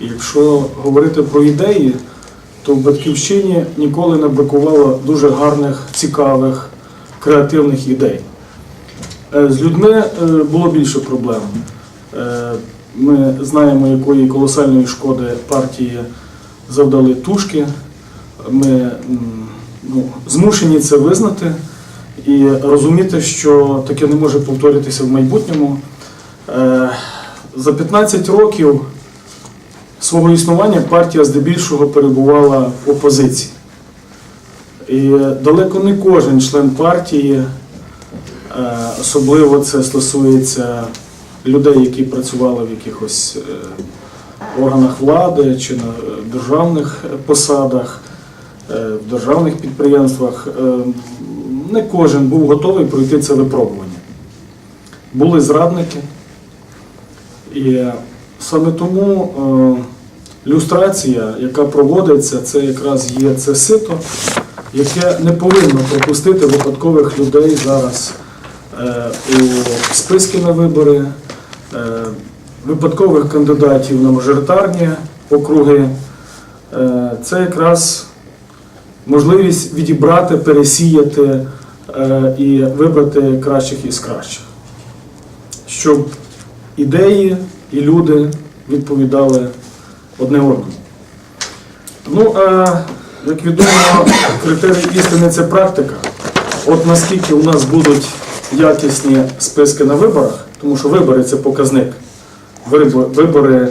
Якщо говорити про ідеї, то в батьківщині ніколи не бракувало дуже гарних, цікавих, креативних ідей. Е, З людьми е, було більше проблем. Е, Ми знаємо, якої колосальної шкоди партії завдали тушки. Ми ну, змушені це визнати і розуміти, що таке не може повторитися в майбутньому. За 15 років свого існування партія здебільшого перебувала в опозиції. І далеко не кожен член партії, е, особливо це стосується людей, які працювали в якихось е, органах влади чи на е, державних посадах, е, в державних підприємствах, е, не кожен був готовий пройти це випробування. Були зрадники. І саме тому е, люстрація, яка проводиться, це якраз є це сито, яке не повинно пропустити випадкових людей зараз е, у списки на вибори, е, випадкових кандидатів на мажоритарні округи. Е, це якраз можливість відібрати, пересіяти і вибрати кращих із кращих, щоб ідеї і люди відповідали одне одному. Ну, а як відомо, критерій істини це практика. От наскільки у нас будуть якісні списки на виборах, тому що вибори це показник. Вибори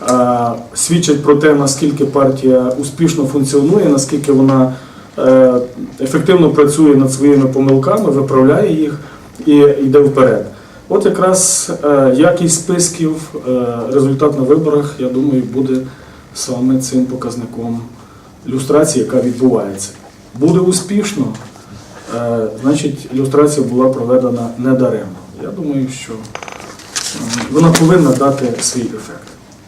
а, свідчать про те, наскільки партія успішно функціонує, наскільки вона е, ефективно працює над своїми помилками, виправляє їх і йде вперед. От якраз е, якість списків, е, результат на виборах, я думаю, буде саме цим показником люстрації, яка відбувається. Буде успішно, е, значить люстрація була проведена недаремно. Я думаю, що вона повинна дати свій ефект.